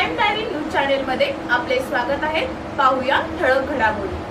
Prime diary news चॅनेलमध्ये आपले स्वागत आहे. पाहूया ठळक घडामोडी.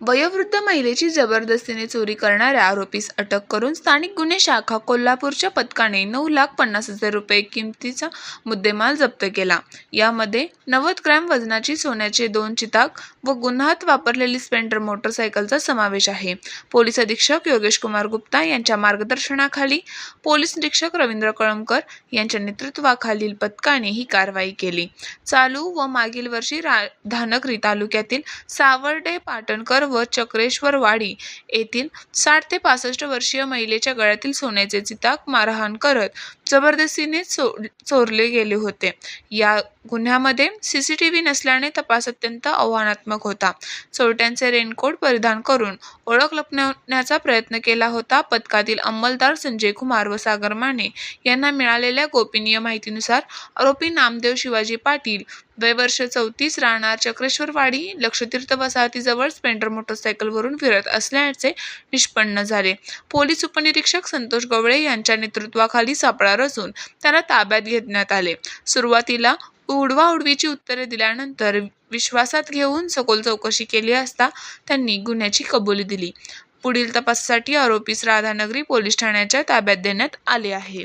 वयोवृद्ध महिलेची जबरदस्तीने चोरी करणाऱ्या आरोपीस अटक करून स्थानिक गुन्हे शाखा कोल्हापूरच्या पथकाने नऊ लाख पन्नास हजार रुपये किमतीचा मुद्देमाल जप्त केला. यामध्ये नव्वद ग्रॅम वजनाची सोन्याचे दोन चिताक व गुन्ह्यात वापरलेली स्पेंडर मोटरसायकलचा समावेश आहे. पोलीस अधीक्षक योगेश कुमार गुप्ता यांच्या मार्गदर्शनाखाली पोलीस निरीक्षक रवींद्र कळमकर यांच्या नेतृत्वाखालील पथकाने ही कारवाई केली. चालू व मागील वर्षी रा धानगरी तालुक्यातील सावर्डे पाटणकर व चक्रेश्वरवाडी येथील साठ ते पासष्ट वर्षीय महिलेच्या गळ्यातील सोन्याचे चिताक मारहाण करत जबरदस्तीने चो चोरले गेले होते. या गुन्ह्यामध्ये सीसीटीव्ही नसल्याने तपास अत्यंत आव्हानात्मक होता. चोरट्यांचे रेनकोट परिधान करून ओळख लपवण्याचा प्रयत्न केला होता. पथकातील अंमलदार संजय कुमार व सागर माने यांना मिळालेल्या गोपनीय माहितीनुसार आरोपी नामदेव शिवाजी पाटील वय वर्ष चौतीस राहणार चक्रेश्वरवाडी लक्षतीर्थ वसाहतीजवळ स्पेंडर मोटरसायकलवरून फिरत असल्याचे निष्पन्न झाले. पोलीस उपनिरीक्षक संतोष गवळे यांच्या नेतृत्वाखाली सापळा रचून त्यांना ताब्यात घेण्यात आले. सुरुवातीला उडवाउडवीची उत्तरे दिल्यानंतर विश्वासात घेऊन सखोल चौकशी केली असता त्यांनी गुन्ह्याची कबुली दिली. पुढील तपासासाठी आरोपीस राधानगरी पोलीस ठाण्याच्या ताब्यात देण्यात आले आहे.